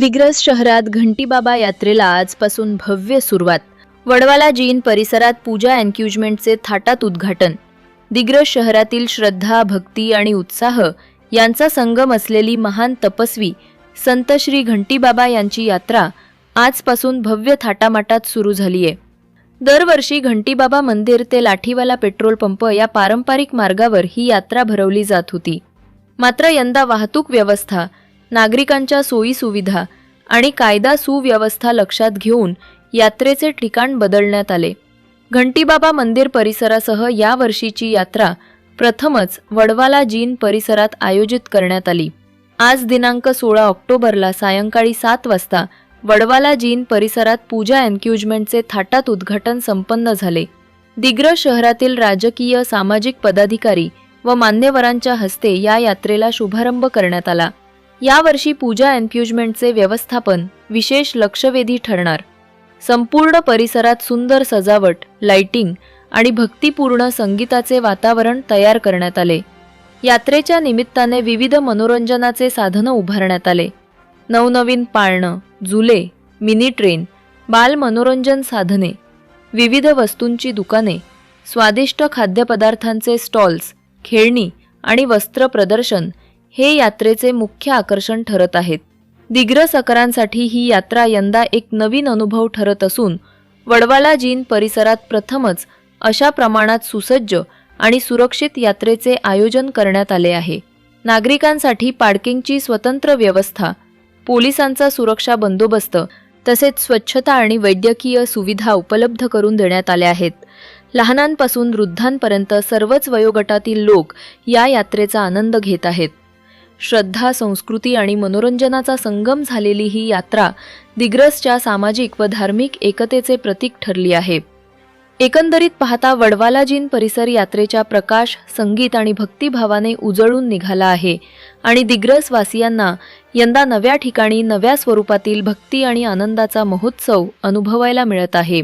Vigorous शहरात घंटीबाबा यात्रेला आजपासून भव्य सुरुवात. वडवाला जीन परिसरात पूजा एन्क्युजमेंटचे थाटात उद्घाटन. दिग्रस शहरातील श्रद्धा भक्ती आणि उत्साह यांचा संगम असलेली महान तपस्वी संत श्री घंटीबाबा यांची यात्रा आजपासून भव्य थाटामाटात सुरू झाली आहे दरवर्षी घंटीबाबा मंदिर ते लाठीवाला पेट्रोल पंप या पारंपरिक मार्गावर ही यात्रा भरवली जात होती. मात्र यंदा वाहतूक व्यवस्था नागरिकांच्या सोयीसुविधा आणि कायदा सुव्यवस्था लक्षात घेऊन यात्रेचे ठिकाण बदलण्यात आले. घंटीबाबा मंदिर परिसरासह या वर्षीची यात्रा प्रथमच वडवाला जीन परिसरात आयोजित करण्यात आली. आज दिनांक सोळा ऑक्टोबरला सायंकाळी सात वाजता वडवाला जीन परिसरात पूजा एन्क्युजमेंटचे थाटात उद्घाटन संपन्न झाले. दिग्रस शहरातील राजकीय सामाजिक पदाधिकारी व मान्यवरांच्या हस्ते या यात्रेला शुभारंभ करण्यात आला. यावर्षी पूजा एन्फ्युजमेंटचे व्यवस्थापन विशेष लक्षवेधी ठरणार. संपूर्ण परिसरात सुंदर सजावट लाइटिंग आणि भक्तिपूर्ण संगीताचे वातावरण तयार करण्यात आले. यात्रेच्या निमित्ताने विविध मनोरंजनाचे साधनं उभारण्यात आले. नवनवीन पाळणं जुले मिनी ट्रेन बाल मनोरंजन साधने विविध वस्तूंची दुकाने स्वादिष्ट खाद्यपदार्थांचे स्टॉल्स खेळणी आणि वस्त्र प्रदर्शन हे यात्रेचे मुख्य आकर्षण ठरत आहेत. दिग्रसकरांसाठी ही यात्रा यंदा एक नवीन अनुभव ठरत असून वडवाला जीन परिसरात प्रथमच अशा प्रमाणात सुसज्ज आणि सुरक्षित यात्रेचे आयोजन करण्यात आले आहे. नागरिकांसाठी पार्किंगची स्वतंत्र व्यवस्था पोलिसांचा सुरक्षा बंदोबस्त तसेच स्वच्छता आणि वैद्यकीय सुविधा उपलब्ध करून देण्यात आल्या आहेत. लहानांपासून वृद्धांपर्यंत सर्वच वयोगटातील लोक या यात्रेचा आनंद घेत आहेत. श्रद्धा संस्कृती आणि मनोरंजनाचा संगम झालेली ही यात्रा दिग्रसच्या सामाजिक व धार्मिक एकतेचे प्रतीक ठरली आहे. एकंदरीत पाहता वडवालाजीन परिसर यात्रेच्या प्रकाश संगीत आणि भक्तिभावाने उजळून निघाला आहे आणि दिग्रसवासियांना यंदा नव्या ठिकाणी नव्या स्वरूपातील भक्ती आणि आनंदाचा महोत्सव अनुभवायला मिळत आहे.